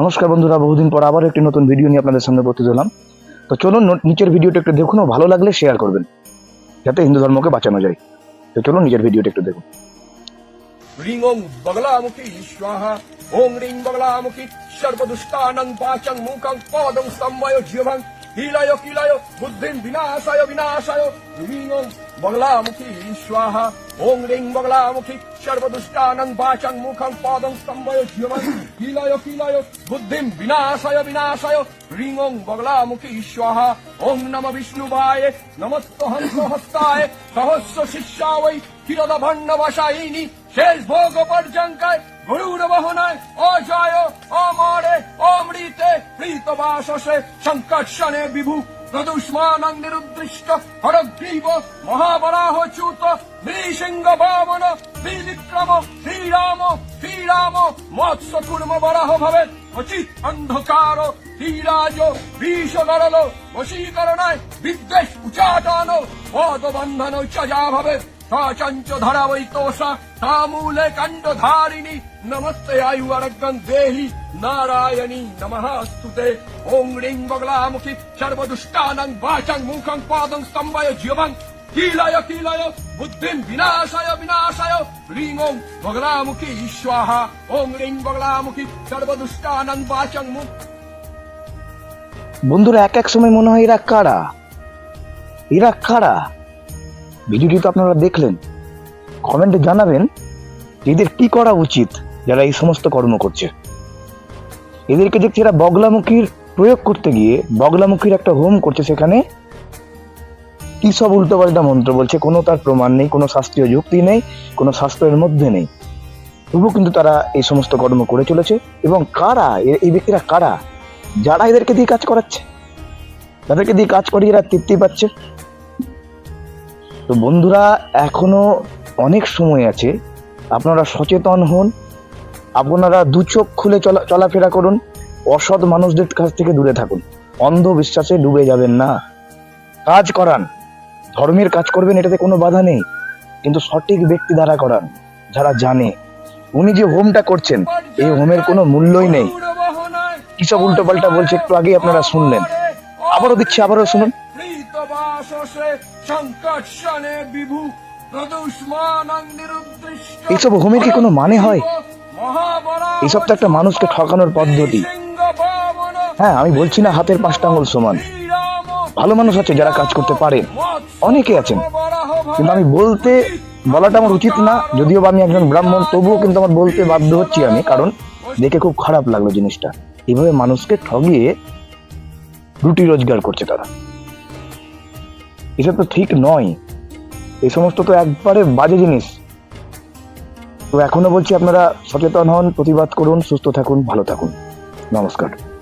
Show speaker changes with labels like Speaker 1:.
Speaker 1: নমস্কার বন্ধুরা, বহুদিন পর আবারও একটি নতুন ভিডিও নিয়ে আপনাদের সামনে উপস্থিত হলাম। তো চলুন নিচের ভিডিওটা একটু দেখুন ও ভালো লাগলে শেয়ার করবেন, যাতে হিন্দু ধর্মকে বাঁচানো যায়। তো চলুন নিজের ভিডিওটা একটু দেখুন।
Speaker 2: রিং ওং বগলামুখী, স্বাহা। ওং রিং বগলামুখী, সর্বদুষ্টানং পাচং মুখং পদং সম্ময় জীবং হিলায় কিলায় বুদ্ধি বিনাশায় বিনাশায় হিং ওং বগলামুখী স্বাহা ওং রিং বগলামুখী সর্বদুষ্টানং বাচং মুখং পাদং স্তম্ভয় জীবন হিলায় কিলায় বুদ্ধি বিনাশায় বিনাশায় রিং ওং বগলামুখী স্বাহা ওং নম বিষ্ণু বিষ্ণুবায় নমস্তহং সহস্তায় সহস্র শিষ্যা ওই ক্ষীরদ ভণ্ড ভাষায়িনী শেষ ভোগ পর্যঙ্কায় গুরুর বহনায় ও প্রীতবাসসে সংকর্ষণে বিভু প্রদুষ্মানং নিরুদ্দিষ্ট হরগ্রীব মহাবরাহ চ্যুত নৃসিংহ বামন শ্রীবিক্রম শ্রীরাম শ্রীরাম মৎস্য কুর্ম বরাহ ভবে অচিত অন্ধকার ধীরাজ বিষ গরল বশীকরণায় বিদ্বেষ উচাটন, পদবন্ধন চজা ভবে সচঞ্চ ধরা বৈতোষা তামূলে কাণ্ডধারিণী নমস্তে আয়ু আরগ্যং দেহি নারায়ণী নমঃ স্তুতে ওং রিং বগলামুখী সর্বদুষ্টানং বাচং মুখং পাদং স্তম্ভয় জীবং কিলয় কিলয় বুদ্ধিম বিনাশায় বিনাশায় রিং ওং বগলামুখী স্বাহা ওং রিং বগলামুখী সর্বদুষ্টানং বাচং মুখ
Speaker 1: বন্ধুরা, এক এক সময় মনে হয় এরা কারা? এরা কারা? ভিডিওটি তো আপনারা দেখলেন। কমেন্টে জানাবেন এদের কি করা উচিত যারা এই সমস্ত কর্ম করছে। এদেরকে দেখছি এরা বগলামুখীর প্রয়োগ করতে গিয়ে বগলামুখীর একটা হোম করছে সেখানে। কি সব উল্টোপাল্টা মন্ত্র বলছে, কোনো তার প্রমাণ নেই, কোনো শাস্ত্রীয় যুক্তি নেই, কোনো শাস্ত্রের মধ্যে নেই। তবুও কিন্তু তারা এই সমস্ত কর্ম করে চলেছে এবং কারা এই ব্যক্তিরা কারা? যারা এদেরকে দিয়ে কাজ করাচ্ছে? তাদেরকে দিয়ে কাজ করিয়ে এরা তৃপ্তি পাচ্ছে? তো বন্ধুরা, এখনও অনেক সময় আছে। আপনারা সচেতন হন। আপনারা দু চোখ খুলে চলা, চলাফেরা করুন। অসৎ মানুষদের কাছ থেকে দূরে থাকুন। অন্ধবিশ্বাসে ডুবে যাবেন না। কাজ করান। ধর্মের কাজ করবেন, এটাতে কোনো বাধা নেই। কিন্তু সঠিক ব্যক্তি দ্বারা করান, যারা জানে। উনি যে হোমটা করছেন, এই হোমের কোনো মূল্যই নেই। কিসব উল্টোপাল্টা বলছে, একটু আগেই আপনারা শুনলেন। আবারও দিচ্ছি, আবারও শুনুন। এইসব হোমের কি কোনো মানে হয়? এইসব তো একটা মানুষকে ঠকানোর পদ্ধতি। হ্যাঁ আমি বলছি না হাতের পাঁচটা আঙুল সমান ভালো মানুষ আছে যারা কাজ করতে পারে। অনেকে আছেন। কিন্তু আমি বলতে বলাটা আমার উচিত না যদিও বা আমি একজন ব্রাহ্মণ তবুও কিন্তু আমার বলতে বাধ্য হচ্ছি আমি কারণ দেখে খুব খারাপ লাগল জিনিসটা। এইভাবে মানুষকে ঠগিয়ে রুটি রোজগার করছে তারা। এসব তো ঠিক নয়। এই সমস্ত তো একবারে বাজে জিনিস। তো এখনও বলছি আপনারা সচেতন হন, প্রতিবাদ করুন, সুস্থ থাকুন, ভালো থাকুন। নমস্কার।